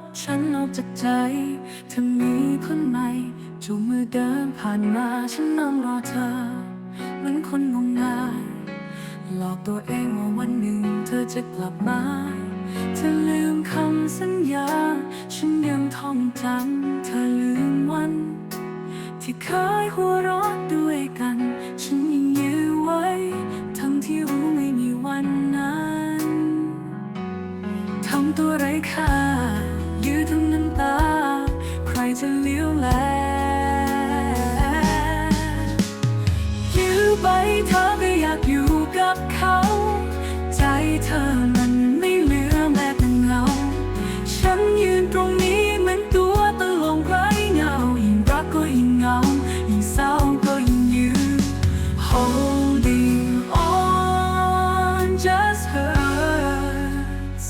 บฉันออกจากใจเธอมีคนใหม่จูมือเดินผ่านมาฉันนั่งรอเธอเหมือนคนงมงายหลอกตัวเองว่าวันหนึ่งเธอจะกลับมาเธอลืมคำสัญญา ฉันยังท่องจำเธอลืมวัน ที่เคยหัวเราะด้วยกัน ฉันยังยื้อไว้ ทั้งที่รู้ไม่มีวันนั้น ทำตัวไร้ค่า เธอมันไม่เหลือแม้แต่เงา ฉันยืนตรงนี้เหมือนตัวตลงไร้เงา ยิ่งรักก็ยิ่งเหงา ยิ่งเศร้าก็ยิ่งยื้อ Holding on just hurts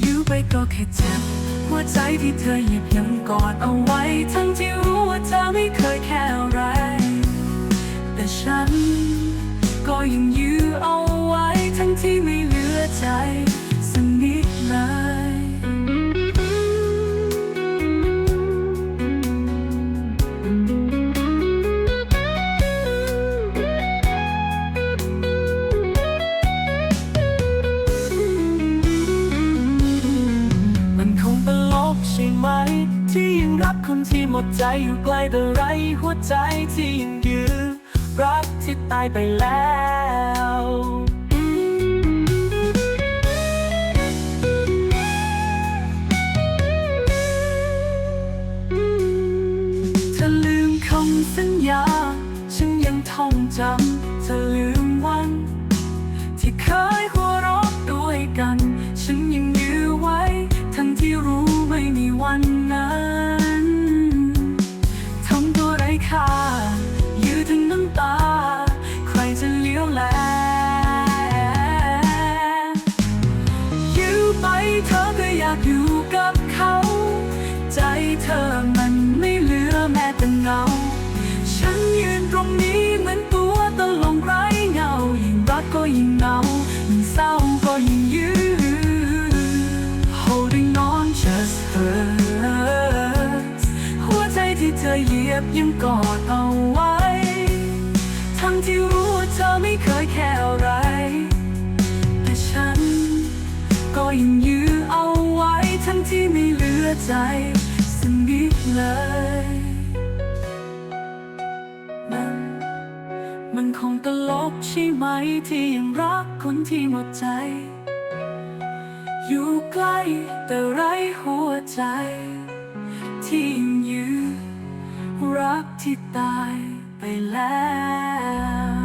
อยู่ไปก็แค่เจ็บ หัวใจที่เธอหยิบยังกอดเอาไว้ ทั้งที่รู้ว่าเธอไม่เคยแค่อะไร แต่ฉันก็ยังยื คนที่หมดใจอยู่ไกลแต่ไรหัวใจที่ยังยื้อรักที่ตายไปแล้วเธอลืมคำสัญญา ฉันยังท่องจำ อยากอยู่กับเขา ใจเธอมันไม่เหลือแม้แต่เงา ฉันยืนตรงนี้เหมือนตัวตลงไร้เงา ยิ่งรักก็ยิ่งเหงายิ่งเศร้าก็ยิ่งยื้อ Holding on just hurts หัวใจที่เธอเหยียบยังกอดเอาไว้ อใจสนิดเลย มัน มันคงตลกใช่ไหมที่ยังรักคนที่หมดใจ อยู่ใกล้แต่ไร้หัวใจ ที่ยังยื้อรักที่ตายไปแล้ว